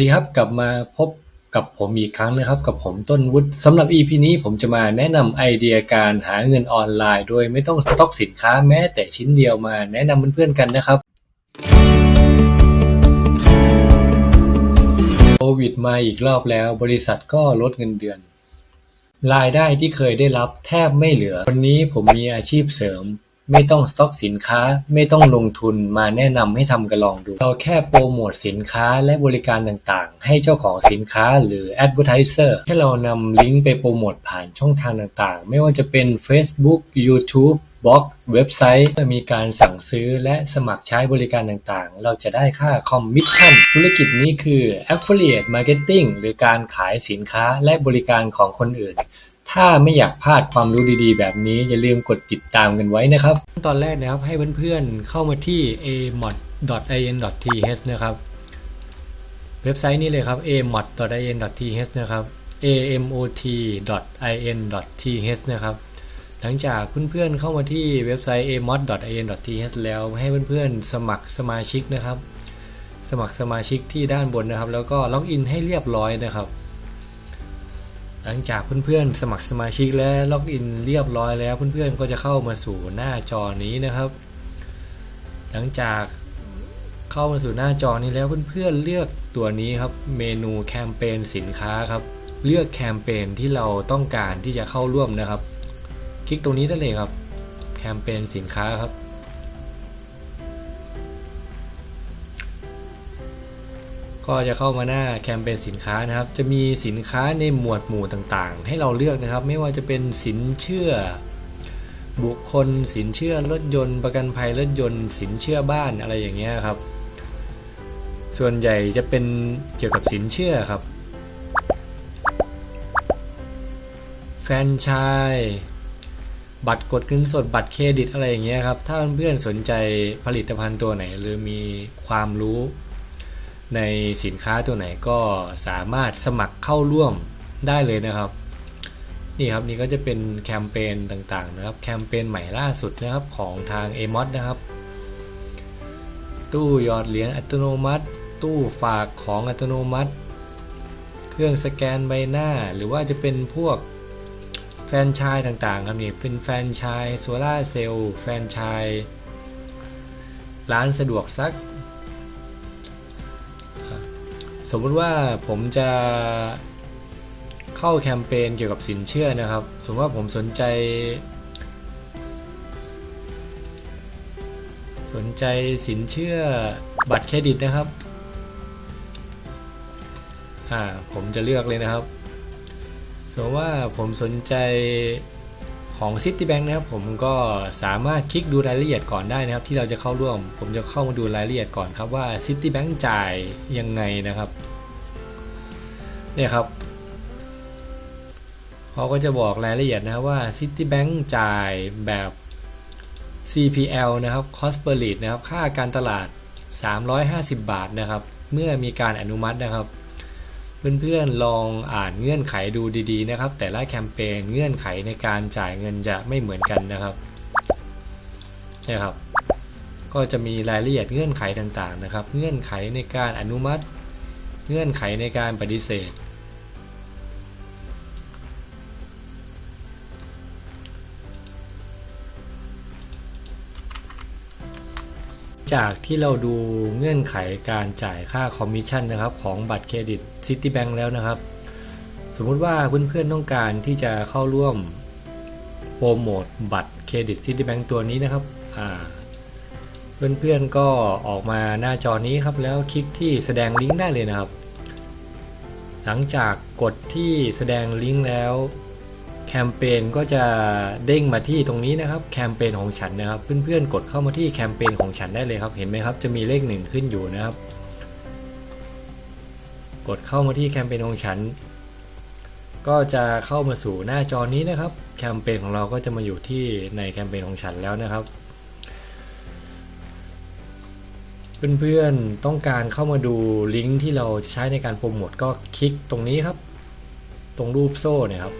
ดีครับกลับมาพบกับผมอีกครั้งนะครับ กับผมต้นวุฒิสำหรับ EP นี้ผมจะมาแนะนำไอเดียการหาเงินออนไลน์ โดยไม่ต้องสต็อกสินค้าแม้แต่ชิ้นเดียวมาแนะนำเพื่อนๆกันนะครับโควิดมาอีกรอบแล้ว บริษัทก็ลดเงินเดือน รายได้ที่เคยได้รับแทบไม่เหลือ วันนี้ผมมีอาชีพเสริม ไม่ต้องสต็อกสินค้า ไม่ต้องลงทุนมาแนะนำให้ทำกันลองดู เราแค่โปรโมทสินค้าและบริการต่างๆ ให้เจ้าของสินค้าหรือ Advertiser แค่เรานำลิงก์ไปโปรโมทผ่านช่องทางต่างๆ ไม่ว่าจะเป็น Facebook YouTube บล็อกเว็บไซต์เมื่อมีการสั่งซื้อและสมัครใช้บริการต่างๆ เราจะได้ค่าคอมมิชชั่น ธุรกิจนี้คือ Affiliate Marketing หรือการขายสินค้าและบริการของคนอื่น ถ้าไม่อยากพลาดความรู้ดีๆ แบบนี้ อย่าลืมกดติดตามกันไว้นะครับ ตอนแรกนะครับให้เพื่อนๆเข้ามาที่ amod.in.th นะครับ เว็บไซต์นี้เลยครับ amod.in.th นะครับ amot.in.th นะครับ หลังจากเพื่อนๆเข้ามาที่เว็บไซต์ amod.in.th แล้วให้เพื่อนๆ สมัครสมาชิกนะครับ สมัครสมาชิกที่ด้านบนนะครับ แล้วก็ล็อกอินให้เรียบร้อยนะครับ หลังจากเพื่อนๆ สมัครสมาชิกและล็อกอินเรียบร้อยแล้วเพื่อนๆ ก็จะเข้ามาสู่หน้าจอนี้นะครับ หลังจากเข้ามาสู่หน้าจอนี้แล้วเพื่อนๆ เลือกตัวนี้ครับเมนูแคมเปญสินค้าครับ เลือกแคมเปญที่เราต้องการที่จะเข้าร่วมนะครับ คลิกตรงนี้ได้เลยครับ แคมเปญสินค้าครับ ก็จะเข้ามาหน้าแคมเปญสินค้านะครับ จะมีสินค้าในหมวดหมู่ต่างๆ ให้เราเลือกนะครับ ไม่ว่าจะเป็นสินเชื่อ บุคคล สินเชื่อรถยนต์ ประกันภัยรถยนต์ สินเชื่อบ้านอะไรอย่างเงี้ยครับ ส่วนใหญ่จะเป็นเกี่ยวกับสินเชื่อครับ แฟนชส์บัตรกดเงินสดบัตรเครดิตอะไรอย่างเงี้ยครับ ถ้าเพื่อนๆสนใจผลิตภัณฑ์ตัวไหน หรือมีความรู้ ในสินค้าตัวไหนก็สามารถสมัครเข้าร่วมได้เลยนะครับ นี่ครับนี่ก็จะเป็นแคมเปญต่างๆนะครับแคมเปญใหม่ล่าสุดนะครับของทาง a m o d นะครับ ตู้หยอดเหรียญอัตโนมัติ ตู้ฝากของอัตโนมัติ เครื่องสแกนใบหน้า หรือว่าจะเป็นพวกแฟนชส์ต่างๆครับนี่เป็นแฟนชส์โซล่าเซลล์แฟนชส์ร้านสะดวกซัก สมมติว่าผมจะเข้าแคมเปญเกี่ยวกับสินเชื่อนะครับ สมมติว่าผมสนใจ สนใจสินเชื่อบัตรเครดิตนะครับอ่าผมจะเลือกเลยนะครับสมมติว่าผมสนใจ ของ Citibank นะครับผมก็สามารถคลิกดูรายละเอียดก่อนได้นะครับ ที่เราจะเข้าร่วม ผมจะเข้ามาดูรายละเอียดก่อนครับว่า Citibank จ่ายยังไงนะครับเนี่ยครับเขาก็จะบอกรายละเอียดนะครับว่า Citibank จ่ายแบบ CPL นะครับ Cost per lead นะครับ ค่าการตลาด 350 บาทนะครับ เมื่อมีการอนุมัตินะครับ เพื่อนๆลองอ่านเงื่อนไขดูดีๆนะครับ แต่ละแคมเปญเงื่อนไขในการจ่ายเงินจะไม่เหมือนกันนะครับนี่ครับ ก็จะมีรายละเอียดเงื่อนไขต่างๆนะครับ เงื่อนไขในการอนุมัติ เงื่อนไขในการปฏิเสธ จากที่เราดูเงื่อนไขการจ่ายค่าคอมมิชชั่นนะครับ ของบัตรเครดิต Citibank แล้วนะครับ สมมุติว่าเพื่อนๆต้องการที่จะเข้าร่วมโปรโมทบัตรเครดิต Citibank ตัวนี้นะครับอ่าเพื่อนๆก็ออกมาหน้าจอนี้ครับแล้วคลิกที่แสดงลิงก์ได้เลยนะครับ หลังจากกดที่แสดงลิงก์แล้ว แคมเปญก็จะเด้งมาที่ตรงนี้นะครับแคมเปญของฉันนะครับ เพื่อนๆกดเข้ามาที่แคมเปญของฉันได้เลยครับ เห็นไหมครับจะมีเลขหนึ่งขึ้นอยู่นะครับ กดเข้ามาที่แคมเปญของฉัน ก็จะเข้ามาสู่หน้าจอนี้นะครับ แคมเปญของเราก็จะมาอยู่ที่ในแคมเปญของฉันแล้วนะครับเพื่อนๆต้องการเข้ามาดูลิงก์ที่เราจะใช้ในการโปรโมทก็คลิกตรงนี้ครับ ตรงรูปโซ่เนี่ยครับ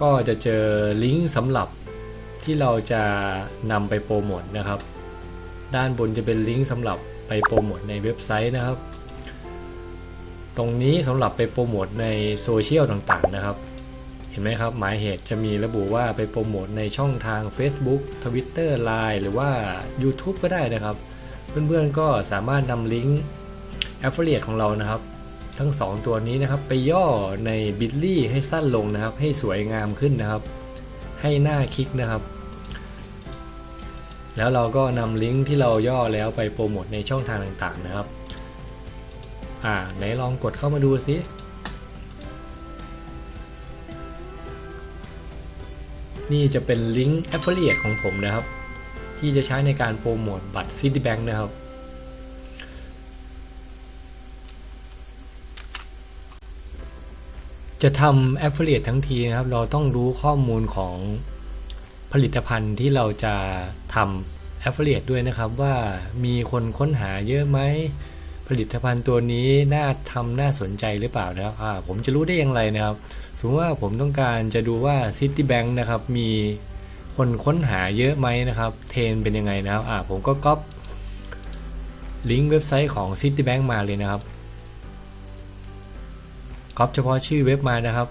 ก็จะเจอลิงก์สำหรับที่เราจะนำไปโปรโมทนะครับ ด้านบนจะเป็นลิงก์สำหรับไปโปรโมทในเว็บไซต์นะครับ ตรงนี้สำหรับไปโปรโมทในโซเชียลต่างๆนะครับ เห็นไหมครับ หมายเหตุจะมีระบุว่าไปโปรโมทในช่องทาง Facebook Twitter Line หรือว่า YouTube ก็ได้นะครับ เพื่อนๆก็สามารถนำลิงก์ Affiliate ของเรานะครับ ทั้ง 2 ตัวนี้นะครับ ไปย่อใน Bitly ให้สั้นลงนะครับ ให้สวยงามขึ้นนะครับ ให้หน้าคลิกนะครับ แล้วเราก็นำลิงก์ที่เราย่อแล้วไปโปรโมทในช่องทางต่างๆนะครับ อ่าไหนลองกดเข้ามาดูสินี่จะเป็นลิงก์ Affiliate ของผมนะครับ ที่จะใช้ในการโปรโมทบัตร Citibank นะครับ จะทำ Affiliate ทั้งทีนะครับ เราต้องรู้ข้อมูลของผลิตภัณฑ์ที่เราจะทำ Affiliate ด้วยนะครับ ว่ามีคนค้นหาเยอะไหม ผลิตภัณฑ์ตัวนี้น่าทำน่าสนใจหรือเปล่านะครับผมจะรู้ได้อย่างไรนะครับ สมมติว่าผมต้องการจะดูว่า Citibank นะครับ มีคนค้นหาเยอะไหมนะครับ เทรนเป็นยังไงนะครับผมก็ก๊อปลิงก์เว็บไซต์ของ Citibank มาเลยนะครับ ก๊อปเฉพาะชื่อเว็บมานะครับ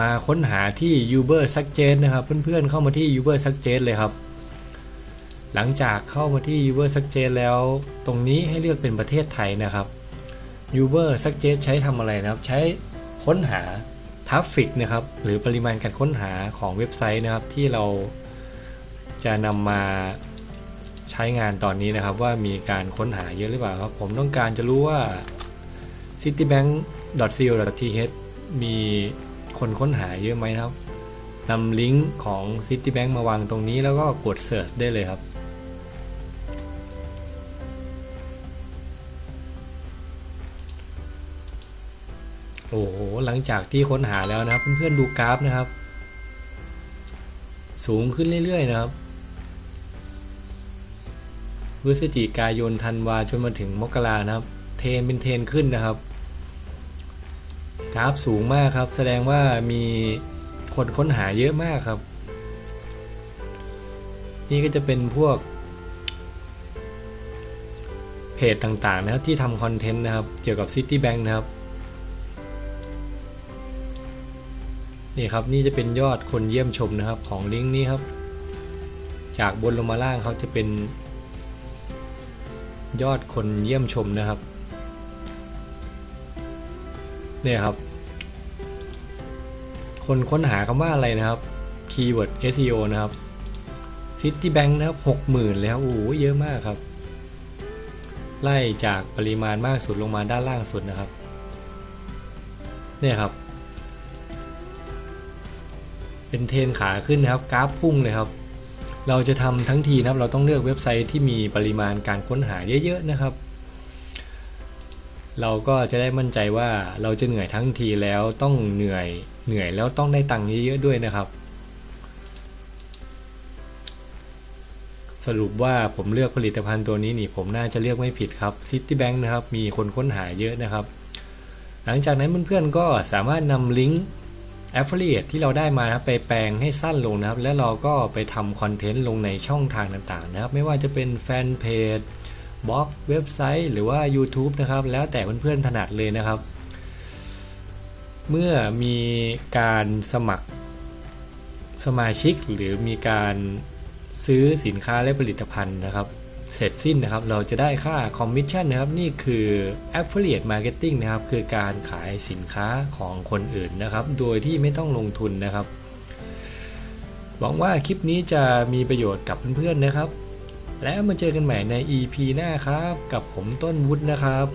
มาค้นหาที่ Uber Suggest นะครับเพื่อนๆเข้ามาที่ Uber Suggest เลยครับ หลังจากเข้ามาที่ Uber Suggest แล้ว ตรงนี้ให้เลือกเป็นประเทศไทยนะครับ Uber Suggest ใช้ทำอะไรนะครับ ใช้ค้นหาทราฟฟิกนะครับหรือปริมาณการค้นหาของเว็บไซต์นะครับที่เราจะนำมาใช้งานตอนนี้นะครับว่ามีการค้นหาเยอะหรือเปล่าครับ ผมต้องการจะรู้ว่า .co.th มีคนค้นหาเยอะไหมครับนำลิงก์ของ Citibank มาวางตรงนี้แล้วก็กด Search ได้เลยครับ โอ้โห หลังจากที่ค้นหาแล้วนะครับ เพื่อนๆดูกราฟนะครับ สูงขึ้นเรื่อยๆนะครับพฤศจิกายนธันวาจนมาถึงมกรานะครับ เทนเป็นเทนขึ้นนะครับ กราฟสูงมากครับ แสดงว่ามีคนค้นหาเยอะมากครับ นี่ก็จะเป็นพวก เพจต่างๆนะครับที่ทำคอนเทนต์นะครับ เกี่ยวกับ Citibank นะครับ นี่ครับนี่จะเป็นยอดคนเยี่ยมชมนะครับของลิงก์นี้ครับ จากบนลงมาล่างเขาจะเป็น ยอดคนเยี่ยมชมนะครับ เนี่ยครับ คนค้นหาคำว่าอะไรนะครับ คีย์เวิร์ด SEO นะครับ Citibank นะครับ60,000แล้วโอ้โหเยอะมากครับ ไล่จากปริมาณมากสุดลงมาด้านล่างสุดนะครับ เนี่ยครับ เป็นเทรนขาขึ้นนะครับ กราฟพุ่งเลยครับ เราจะทำทั้งทีนะครับ เราต้องเลือกเว็บไซต์ที่มีปริมาณการค้นหาเยอะ ๆ นะครับ เราก็จะได้มั่นใจว่าเราจะเหนื่อยทั้งทีแล้วต้องเหนื่อยเหนื่อยแล้วต้องได้ตังค์เยอะๆด้วยนะครับ สรุปว่าผมเลือกผลิตภัณฑ์ตัวนี้นี่ผมน่าจะเลือกไม่ผิดครับ Citibank นะครับมีคนค้นหาเยอะนะครับ หลังจากนั้นเพื่อนๆก็สามารถนำลิงก์ Affiliate ที่เราได้มานะครับไปแปลงให้สั้นลงนะครับ แล้วเราก็ไปทำคอนเทนต์ลงในช่องทางต่างๆนะครับ ไม่ว่าจะเป็นแฟนเพจ บล็อกเว็บไซต์ หรือว่า YouTube นะครับ แล้วแต่เพื่อนๆถนัดเลยนะครับ เมื่อมีการสมัครสมาชิกหรือมีการซื้อสินค้าและผลิตภัณฑ์นะครับ เสร็จสิ้นนะครับ เราจะได้ค่าคอมมิชชั่นนะครับ นี่คือ Affiliate Marketing นะครับ คือการขายสินค้าของคนอื่นนะครับ โดยที่ไม่ต้องลงทุนนะครับ หวังว่าคลิปนี้จะมีประโยชน์กับเพื่อนๆนะครับ แล้วมาเจอกันใหม่ใน EP หน้าครับ กับผมต้นวุฒินะครับ